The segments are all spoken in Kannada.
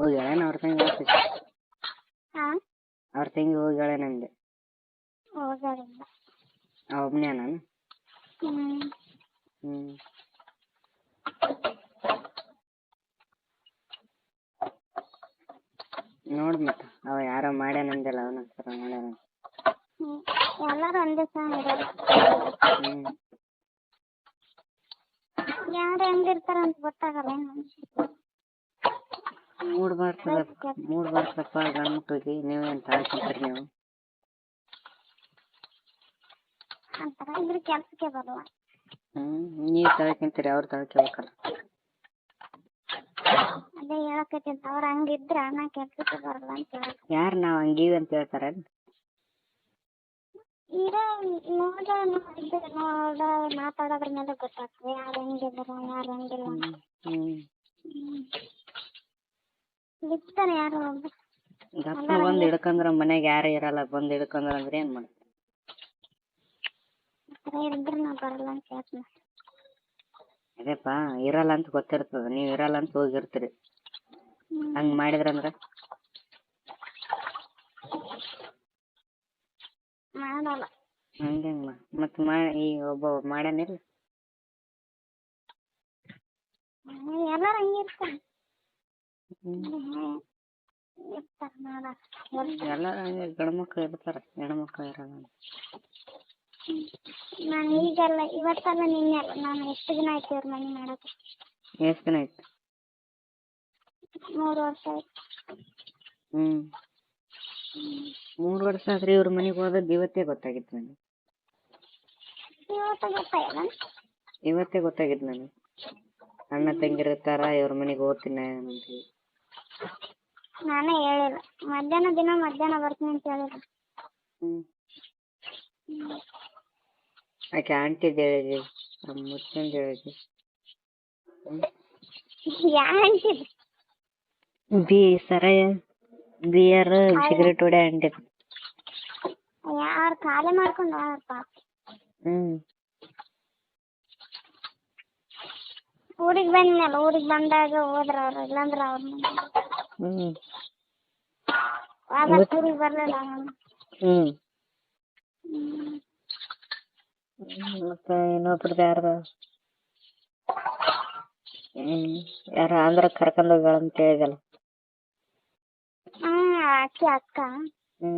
ಹೋಗ್ಯಾಳೇನು ಅವ್ರ ತಂಗಿ ಆಫೀಸ್ ಹಾ? ಅವ್ರ ತಂಗಿ ಹೋಗ್ಯಾಳೇನಂದೆ ಅಂದೆ ಅವ ಒಬ್ಬನೇ ನಾನು. ಹ್ಞೂ ನೋಡು ಮತ್ತೆ ಅವ ಯಾರೋ ಮಾಡ್ಯಾನಂದಲ್ಲ ಅವನ ಹತ್ರ ಮಾಡ್ಯಾನ. ಹ್ಮ್ ಎಲ್ಲರೂ ಒಂದೇ ಸಹ ಇರೋದು ಹ್ಞೂ ಯಾರು ಹೆಂಗಿರ್ತಾರ ಅಂತ ಗೊತ್ತಾಗಲ್ಲ ಏನು ಮೂಡ್ ಬರ್ತದಪ್ಪ ಮೂಡ್ ಗಂಡು ಮಕ್ಕಳಿಗೆ ನೀವೇನು ತಾಳ್ಕೊಂತೀರಿ ನೀವು. ಕೆಲ್ಸಕ್ಕೆ ಬರುವ. ಹ್ಮ್ ನೀವು ತಾಳ್ಕೊಂತೀರಿ ಅವ್ರು ತಾಳ್ಕೊಬೇಕಲ್ಲ ಅದೇ ಹೇಳಕತ್ತಿದ್ದ ಅವ್ರ ಹಂಗಿದ್ರ ನಾ ಕೆಲ್ಸಕ್ಕೆ ಬರಲ್ಲ ಅಂತ ಹೇಳ ಯಾರು ನಾವು ಹಂಗೀವಿ ಅಂತ ಹೇಳ್ತಾರೆ? ನೋಡ ನೋಡಿದ್ರೆ ನೋಡ ಮಾತಾಡೋದ್ರ ಮೇಲೆ ಗೊತ್ತಾಗ್ತದೆ ಯಾರು ಹೆಂಗಿದಾರ ಯಾರು ಹೆಂಗಿಲ್ಲ. ಹ್ಮ್. ಇರ್ತಾರೆ ಯಾರು ಒಬ್ರು. ಗಪ್ಪ ಬಂದು ಹಿಡ್ಕಂದ್ರ ಮನ್ಯಾಗ ಯಾರು ಇರಲ್ಲ ಬಂದ್ ಹಿಡ್ಕಂದ್ರ ಅಂದ್ರೆ ಏನ್ ಮಾಡ್ತೀರಿ ಆ ಥರ ಇದ್ರೆ ನಾ ಬರಲ್ಲ ಅಂತ ಹೇಳ್ತೀನಿ. ಇರಲ್ಲ ಅಂತ ಗೊತ್ತಿರ್ತದ ನೀವ್ ಇರಲ್ಲ ಅಂತ ಹೋಗಿರ್ತೀರಿ. ಹಂಗ್ ಮಾಡಿದ್ರಂದ್ರ? ಮಾಡಲ್ಲ. ಹಂಗೆ ಮತ್ತೆ ಮಾ ಈ ಒಬ್ಬ ಮಾಡ್ಯಾನಿಲ್ಲ ಎಲ್ಲರೂ ಹಂಗೆ ಇರ್ತಾರೆ ಹ್ಞೂ ಹ್ಮ್. ಇರ್ತಾರೆ ಮಾಡಲ್ಲ ಎಲ್ಲ ಗಂಡು ಮಕ್ಳು ಇರ್ತಾರೆ ಹೆಣ್ಮಕ್ಳು ಇರಲ್ಲ. ನಾನು ಈಗಲ್ಲ ಇವತ್ತಲ್ಲ ನಿನ್ನೆ ಅಲ್ಲ ನಾನು ಎಷ್ಟು ದಿನ ಆಯ್ತು ಇವ್ರ ಮನೆ ಮಾಡೋಕೆ? ಎಷ್ಟು ದಿನ ಆಯ್ತು? ಮೂರು ವರ್ಷ ಆಯ್ತು. ಹ್ಞೂ ಮೂರು ವರ್ಷ ಆದ್ರೆ ಇವ್ರ ಮನೆಗೆ ಹೋದದ್ದು ಇವತ್ತೇ ಗೊತ್ತಾಗಿತ್ತು ನನಗೆ. ಇವತ್ತು ಗೊತ್ತಾಗಿಲ್ಲ ಇವತ್ತೇ ಗೊತ್ತಾಗಿತ್ತು ನನಗೆ. ಅಣ್ಣ ತಂಗಿರ್ತಾರ ಇವ್ರ ಮನೆಗೆ ಹೋಗ್ತೀನಿ ಅಂತೀವಿ ನಾನೇ ಹೇಳಿಲ್ಲ. ಮಧ್ಯಾಹ್ನ ದಿನ ಮಧ್ಯಾಹ್ನ ಬರ್ತೀನಿ ಅಂತ ಹೇಳಿದ್ರು. ಹ್ಞೂ ಆಕೆ ಆಂಟಿದ್ದು ಹೇಳಿದ್ವಿ. ನಮ್ಮ ಮುತ್ತಂದು ಹೇಳಿದ್ರಿ ಯಾ ಅಂತಿದ್ ಬಿ ಸರಾಯ ಬಿಯರ್ ಸಿಗರೇಟ್ ಹೊಡೆ ಅಂಟಿದ್ದು ಯಾರು ಖಾಲಿ ಮಾಡ್ಕೊಂಡು ಹೋಗ್ಯಾರ ಪಾಪ ಹ್ಞೂ ಊರಿಗೆ ಬಂದ್ನಲ್ಲ ಊರಿಗೆ ಬಂದಾಗ ಹೋದ್ರ ಅವ್ರು ಇಲ್ಲಾಂದ್ರೆ ಅವ್ರ ಹ್ಞೂ ಆವತ್ತು ಊರಿಗೆ ಬರಲಿಲ್ಲ ನಾನು ಹ್ಞೂ ಹ್ಮ್. ಮತ್ತೆ ಇನ್ನೊಬ್ರದ್ದು ಯಾರ್ದು ಹ್ಞೂ ಯಾರು ಆಂಧ್ರ ಕರ್ಕೊಂಡು ಹೋಗ್ಯಾಳ ಅಂತ ಹೇಳಿದಲ್ಲ ಹ್ಮ್ ಆಕಿ ಅಕ್ಕ ಹ್ಞೂ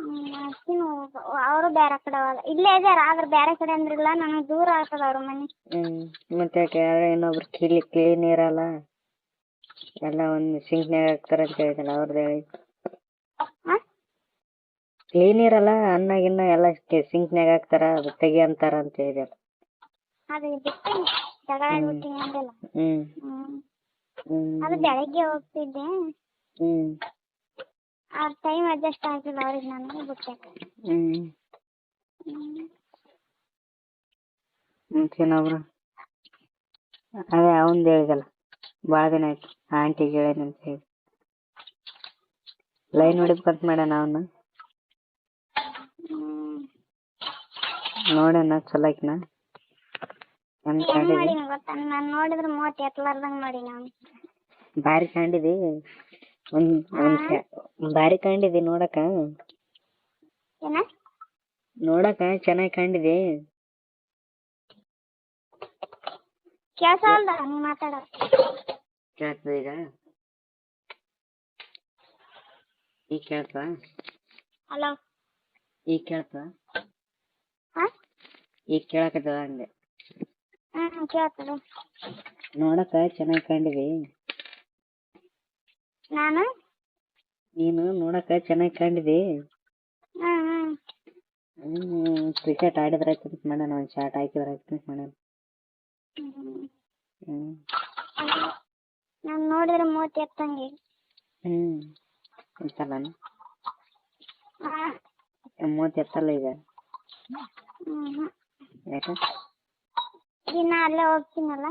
ಹ್ಮ್ ಆಕಿನೂ ಅವರು ಬೇರೆ ಕಡೆ ಹೋದ ಇಲ್ಲೇ ಇದಾರ ಆದ್ರೆ ಬೇರೆ ಕಡೆ ಅಂದ್ರಿಲ್ಲ ನನಗೆ ದೂರ ಆಗ್ತದ ಅವ್ರ ಮನೆ ಹ್ಞೂ ಮತ್ತೆ ಯಾಕೆ ಯಾರೋ ಇನ್ನೊಬ್ರು ಕ್ಲೀ ಕ್ಲೀನ್ ಇರಲ್ಲ ಎಲ್ಲ ಒಂದು ಸಿಂಕ್ನ್ಯಾಗ ಹಾಕ್ತಾರ ಅಂತ ಹೇಳಿದಲ್ಲ ಅವ್ರದ್ದು ಹೇಳಿ. ಕ್ಲೀನ್ ಇರಲ್ಲ ಅನ್ನ ಗಿನ್ನ ಎಲ್ಲ ಸಿಂಕ್ನ್ಯಾಗ ಹಾಕ್ತಾರ ಅದು ತೆಗಿ ಅಂತಾರ ಅಂತ ಹೇಳಿದಲ್ಲ ಅದು. ಬೆಳಗ್ಗೆ ಹೋಗ್ತಿದ್ದೆ. ಆ ಟೈಮ್ ಅಡ್ಜಸ್ಟ್ ಆಗಿಲ್ಲ ಅವ್ರಿಗೆ ನಾನು ಬಿಟ್ಟೆ ಮತ್ತೇನೊಬ್ರು ಅದೇ ಅವಂದು ಹೇಳಿದಲ್ಲ ಭಾಳ ದಿನ ಆಯ್ತು. ಆಂಟಿಗೆ ಹೇಳೇನಂತ ಅಂತ ಹೇಳಿ. ಲೈನ್ ಹೊಡಿಬೇಕಂತ ಮಾಡ್ಯಾನ ಅವನು. ಹ್ಮ್ ನೋಡ್ಯಾನ ಚಲೋ ಆಕಿನ ಹೆಂಗ್ ಹೆಂಗ್ ಕಂಡಿದಿ ಮಾಡೀನಿ ಗೊತ್ತಾ? ನಾನು ನೋಡಿದ್ರೆ ಮೂವತ್ತು ಎತ್ತಲಾರ್ದಂಗ್ ಮಾಡಿ ನಾನು ಭಾರಿ ಕಂಡಿದಿ? ಒಂದ್ ಒಂದ್ ಭಾರಿ ಕಂಡಿದಿ ನೋಡಕ? ಏನ? ನೋಡಕ? ಚೆನ್ನಾಗಿ ಕಂಡಿದಿ? ಕೇಳ್ಸವಲ್ದ ನೀ ಮಾತಾಡೋದು. ಕೇಳ್ತದ ಈಗ ಈಗ ಕೇಳ್ತದ ಹಲೋ ಈಗ ಕೇಳ್ತದ ಹಾ ಈಗ ಕೇಳಕತ್ತದ ಅಂದೆ. ಹ್ಮ್ ಕೇಳ್ತದೆ. ನೋಡಕ ಚೆನ್ನಾಗಿ ಕಂಡಿದಿ. ನಾನು? ನೀನು ನೋಡಕ ಚೆನ್ನಾಗಿ ಕಂಡಿದಿ? ಹ್ಮ್ ಹ್ಮ್. ಹ್ಮ್ ಕ್ರಿಕೆಟ್ ಆಡಿದ್ರ ಆಯ್ತು ಅಂತ ಮಾಡ್ಯಾನ ಒಂದ್ ಶಾಟ್ ಹಾಕಿದ್ರ ಆಯ್ತು ಅಂತ ಮಾಡ್ಯಾನ ಹ್ಮ್. ಹ್ಮ್. ನಾನು ನೋಡಿದ್ರೆ ಮೂವತ್ತು ಎತ್ತಂಗೆ. ಹ್ಮ್ ಎತ್ತಲ್ಲ ಮೂವತ್ತು ಎತ್ತಲ್ಲ ಈಗ? ಯಾಕ? ದಿನ ಅಲ್ಲೇ ಹೋಗ್ತೀನಲ್ಲ?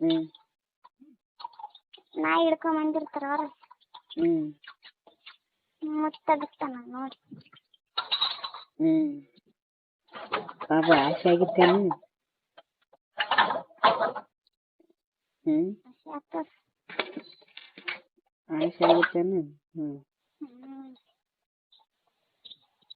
ಹ್ಮ್. ನಾ ಹಿಡ್ಕೊಂಡ್ ಬಂದಿರ್ತಾರ ಅವ್ರ. ಹ್ಮ್. ಮುತ್ತದಿರ್ತಾನ ನೋಡಿ. ಹ್ಮ್. ಪಾಪ ಆಸೆ ಆಗಿತ್ತೇನು? ಹ್ಮ್. ಯಾಕೆ ಆಯುಷ್ ಆಗಿತ್ತೇನು ಹ್ಞೂ